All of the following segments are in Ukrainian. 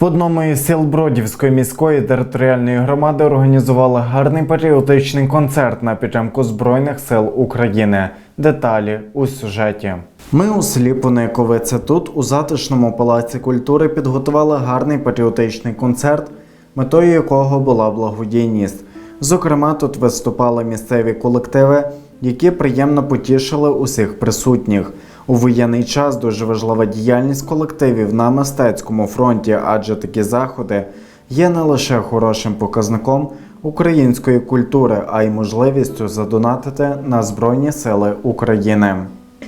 В одному із сіл Бродівської міської територіальної громади організували гарний патріотичний концерт на підтримку Збройних сил України. Деталі у сюжеті. Ми у селі Пониковице тут, у затишному палаці культури, підготували гарний патріотичний концерт, метою якого була благодійність. Зокрема, тут виступали місцеві колективи, які приємно потішили усіх присутніх. У воєнний час дуже важлива діяльність колективів на мистецькому фронті, адже такі заходи є не лише хорошим показником української культури, а й можливістю задонатити на Збройні Сили України.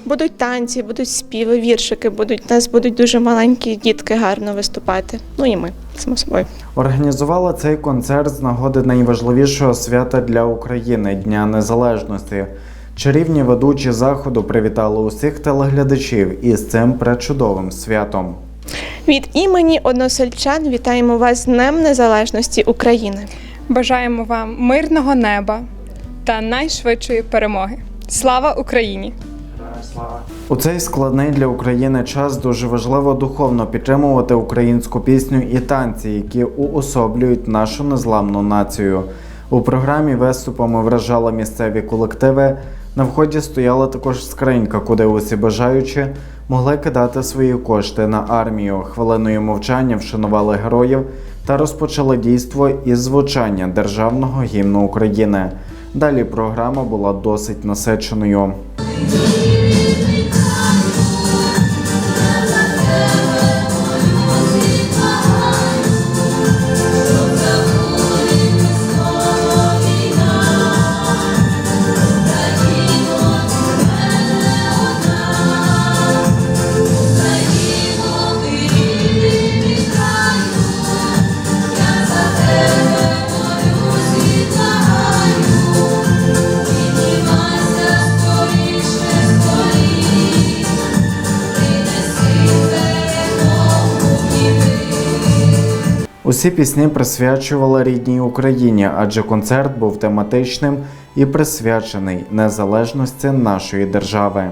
Будуть танці, будуть співи, віршики, будуть у нас будуть дуже маленькі дітки гарно виступати. Ну і ми, само собою. Організувала цей концерт з нагоди найважливішого свята для України Дня Незалежності. Чарівні ведучі заходу привітали усіх телеглядачів із цим пречудовим святом. Від імені односельчан вітаємо вас з Днем Незалежності України. Бажаємо вам мирного неба та найшвидшої перемоги. Слава Україні! У цей складний для України час дуже важливо духовно підтримувати українську пісню і танці, які уособлюють нашу незламну націю. У програмі виступами вражали місцеві колективи. На вході стояла також скринька, куди усі бажаючі могли кидати свої кошти на армію. Хвилиною мовчання вшанували героїв та розпочали дійство із звучання державного гімну України. Далі програма була досить насиченою. Усі пісні присвячували рідній Україні, адже концерт був тематичним і присвячений незалежності нашої держави.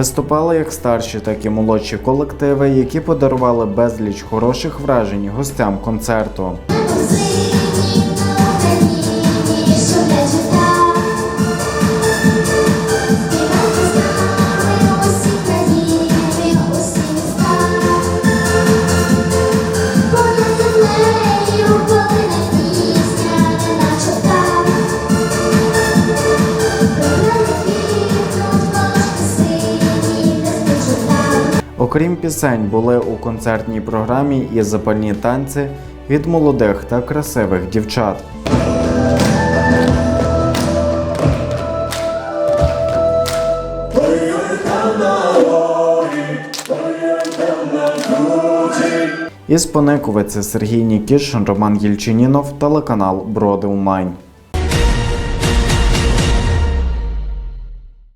Виступали як старші, так і молодші колективи, які подарували безліч хороших вражень гостям концерту. Окрім пісень, були у концертній програмі і запальні танці від молодих та красивих дівчат. Із Пониковиці Сергій Нікішин, Роман Єльчинінов, телеканал Броди Онлайн.